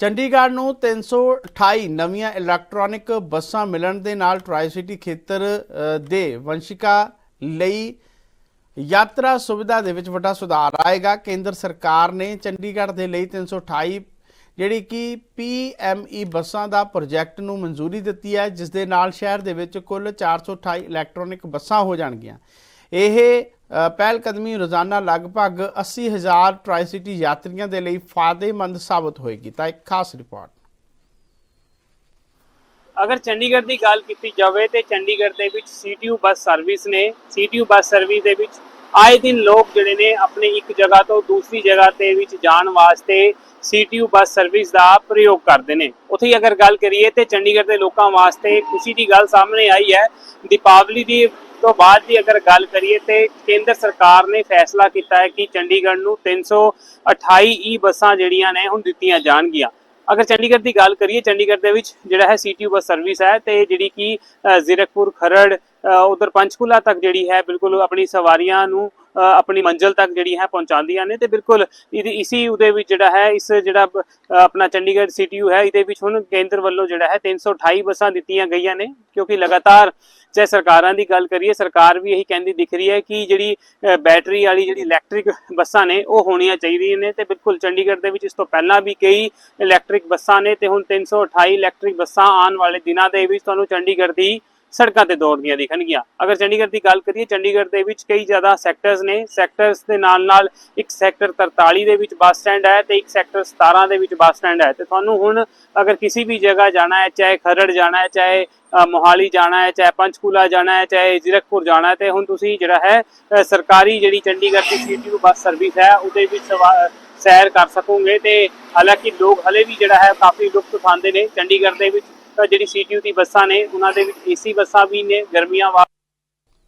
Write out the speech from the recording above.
ਚੰਡੀਗੜ੍ਹ ਨੂੰ 328 ਨਵੀਆਂ ਇਲੈਕਟ੍ਰੋਨਿਕ ਬੱਸਾਂ ਮਿਲਣ ਦੇ ਨਾਲ ਟਰਾਈ ਸਿਟੀ ਖੇਤਰ ਦੇ ਵੰਸ਼ਿਕਾ ਲਈ ਯਾਤਰਾ ਸੁਵਿਧਾ ਦੇ ਵਿੱਚ ਵੱਡਾ ਸੁਧਾਰ ਆਏਗਾ। ਕੇਂਦਰ ਸਰਕਾਰ ਨੇ ਚੰਡੀਗੜ੍ਹ ਦੇ ਲਈ 328 ਜਿਹੜੀ ਕਿ PME ਬੱਸਾਂ ਦਾ ਪ੍ਰੋਜੈਕਟ ਨੂੰ ਮਨਜ਼ੂਰੀ ਦਿੱਤੀ ਹੈ, ਜਿਸ ਦੇ ਨਾਲ ਸ਼ਹਿਰ ਦੇ ਵਿੱਚ ਕੁੱਲ 428 ਇਲੈਕਟ੍ਰੋਨਿਕ ਬੱਸਾਂ ਹੋ ਜਾਣਗੀਆਂ। ਇਹ ਪਹਿਲ ਕਦਮੀ ਰੋਜ਼ਾਨਾ ਲਗਭਗ 80000 ਟਰਾਈ ਸਿਟੀ ਯਾਤਰੀਆਂ ਦੇ ਲਈ ਫਾਇਦੇਮੰਦ ਸਾਬਤ ਹੋਏਗੀ, ਤਾਂ ਇੱਕ ਖਾਸ ਰਿਪੋਰਟ। ਅਗਰ ਚੰਡੀਗੜ੍ਹ ਦੀ ਗੱਲ ਕੀਤੀ ਜਾਵੇ ਤੇ ਚੰਡੀਗੜ੍ਹ ਦੇ ਵਿੱਚ ਸੀਟੀਯੂ ਬੱਸ ਸਰਵਿਸ ਨੇ ਸੀਟੀਯੂ ਬੱਸ ਸਰਵਿਸ ਦੇ ਵਿੱਚ ਆਏ ਦਿਨ ਲੋਕ ਜਿਹੜੇ ਨੇ ਆਪਣੇ ਇੱਕ ਜਗ੍ਹਾ ਤੋਂ ਦੂਸਰੀ ਜਗ੍ਹਾ ਤੇ ਵਿੱਚ ਜਾਣ ਵਾਸਤੇ ਸੀਟੀਯੂ ਬੱਸ ਸਰਵਿਸ ਦਾ ਪ੍ਰਯੋਗ ਕਰਦੇ ਨੇ। ਉੱਥੇ ਹੀ ਅਗਰ ਗੱਲ ਕਰੀਏ ਤੇ ਚੰਡੀਗੜ੍ਹ ਦੇ ਲੋਕਾਂ ਵਾਸਤੇ ਖੁਸ਼ੀ ਦੀ ਗੱਲ ਸਾਹਮਣੇ ਆਈ ਹੈ। ਦੀਪਾਵਲੀ ਦੀ ਤੋਂ ਬਾਅਦ ਦੀ ਅਗਰ ਗੱਲ ਕਰੀਏ ਤੇ ਕੇਂਦਰ ਸਰਕਾਰ ਨੇ ਫੈਸਲਾ ਕੀਤਾ ਹੈ ਕਿ ਚੰਡੀਗੜ੍ਹ ਨੂੰ 328 ਈ ਬੱਸਾਂ ਜਿਹੜੀਆਂ ਨੇ ਹੁਣ ਦਿੱਤੀਆਂ ਜਾਣਗੀਆਂ। ਅਗਰ ਚੰਡੀਗੜ੍ਹ ਦੀ ਗੱਲ ਕਰੀਏ, ਚੰਡੀਗੜ੍ਹ ਦੇ ਵਿੱਚ ਜਿਹੜਾ ਹੈ ਸੀਟੀਯੂ ਬੱਸ ਸਰਵਿਸ ਹੈ ਤੇ ਜਿਹੜੀ ਕਿ ਜ਼ੀਰਕਪੁਰ, ਖਰੜ ਉਧਰ ਪੰਚਕੂਲਾ ਤੱਕ ਜਿਹੜੀ ਹੈ ਬਿਲਕੁਲ ਆਪਣੀ ਸਵਾਰੀਆਂ ਨੂੰ ਆਪਣੀ ਮੰਜ਼ਿਲ ਤੱਕ ਜਿਹੜੀ ਹੈ ਪਹੁੰਚਾਉਂਦੀਆਂ ਨੇ ਤੇ ਬਿਲਕੁਲ ਇਹਦੀ ਇਸੀ ਉਹਦੇ ਵਿੱਚ ਜਿਹੜਾ ਹੈ, ਇਸ ਜਿਹੜਾ ਆਪਣਾ ਚੰਡੀਗੜ੍ਹ ਸੀਟੀਯੂ ਹੈ, ਇਹਦੇ ਵਿੱਚ ਹੁਣ ਕੇਂਦਰ ਵੱਲੋਂ ਜਿਹੜਾ ਹੈ 328 ਬੱਸਾਂ ਦਿੱਤੀਆਂ ਗਈਆਂ ਨੇ, ਕਿਉਂਕਿ ਲਗਾਤਾਰ ਚਾਹੇ ਸਰਕਾਰਾਂ ਦੀ ਗੱਲ ਕਰੀਏ, ਸਰਕਾਰ ਵੀ ਇਹੀ ਕਹਿੰਦੀ ਦਿਖ ਰਹੀ ਹੈ ਕਿ ਜਿਹੜੀ ਬੈਟਰੀ ਵਾਲੀ ਜਿਹੜੀ ਇਲੈਕਟ੍ਰਿਕ ਬੱਸਾਂ ਨੇ, ਉਹ ਹੋਣੀਆਂ ਚਾਹੀਦੀਆਂ ਨੇ ਤੇ ਬਿਲਕੁਲ ਚੰਡੀਗੜ੍ਹ ਦੇ ਵਿੱਚ ਇਸ ਤੋਂ ਪਹਿਲਾਂ ਵੀ ਕਈ ਇਲੈਕਟ੍ਰਿਕ ਬੱਸਾਂ ਨੇ ਤੇ ਹੁਣ 328 ਇਲੈਕਟ੍ਰਿਕ ਬੱਸਾਂ ਆਉਣ ਵਾਲੇ ਦਿਨਾਂ ਦੇ ਵਿੱਚ ਤੁਹਾਨੂੰ ਚੰਡੀਗੜ੍ਹ ਦੀ ਸੜਕਾਂ ਤੇ ਦੌੜਦੀਆਂ ਦਿਖਣਗੀਆਂ। ਅਗਰ ਚੰਡੀਗੜ੍ਹ ਦੀ ਗੱਲ ਕਰੀਏ, ਚੰਡੀਗੜ੍ਹ ਦੇ ਵਿੱਚ ਕਈ ਜ਼ਿਆਦਾ ਸੈਕਟਰਸ ਨੇ। ਸੈਕਟਰਸ ਦੇ ਨਾਲ ਨਾਲ ਇੱਕ ਸੈਕਟਰ 43 ਦੇ ਵਿੱਚ ਬੱਸ ਸਟੈਂਡ ਹੈ ਤੇ ਇੱਕ ਸੈਕਟਰ 17 ਦੇ ਵਿੱਚ ਬੱਸ ਸਟੈਂਡ ਹੈ। ਤੇ ਤੁਹਾਨੂੰ ਹੁਣ ਅਗਰ ਕਿਸੇ ਵੀ ਜਗ੍ਹਾ ਜਾਣਾ ਹੈ, ਚਾਹੇ ਖਰੜ ਜਾਣਾ ਹੈ, ਚਾਹੇ ਮੋਹਾਲੀ ਜਾਣਾ ਹੈ, ਚਾਹੇ ਪੰਚਕੂਲਾ ਜਾਣਾ ਹੈ, ਚਾਹੇ ਜ਼ੀਰਕਪੁਰ ਜਾਣਾ ਹੈ, ਤੇ ਹੁਣ ਤੁਸੀਂ ਜਿਹੜਾ ਹੈ ਸਰਕਾਰੀ ਜਿਹੜੀ ਚੰਡੀਗੜ੍ਹ ਦੀ ਸੀਟੀਯੂ ਬੱਸ ਸਰਵਿਸ ਹੈ, ਉਹਦੇ ਵਿੱਚ ਸਵਾ- ਸੈਰ ਕਰ ਸਕੋਗੇ ਤੇ ਹਾਲਾਂਕਿ ਲੋਕ ਹਲੇ ਵੀ ਜਿਹੜਾ ਹੈ ਕਾਫੀ ਲੁਤਫ ਉਠਾਉਂਦੇ ਨੇ। ਚੰਡੀਗੜ੍ਹ ਦੇ ਵਿੱਚ ਤਾਂ ਜਿਹੜੀ ਸੀਟੀਯੂ ਦੀ ਬੱਸਾਂ ਨੇ, ਉਹਨਾਂ ਦੇ ਵਿੱਚ ਏਸੀ ਬੱਸਾਂ ਵੀ ਨੇ, ਗਰਮੀਆਂ ਵਾ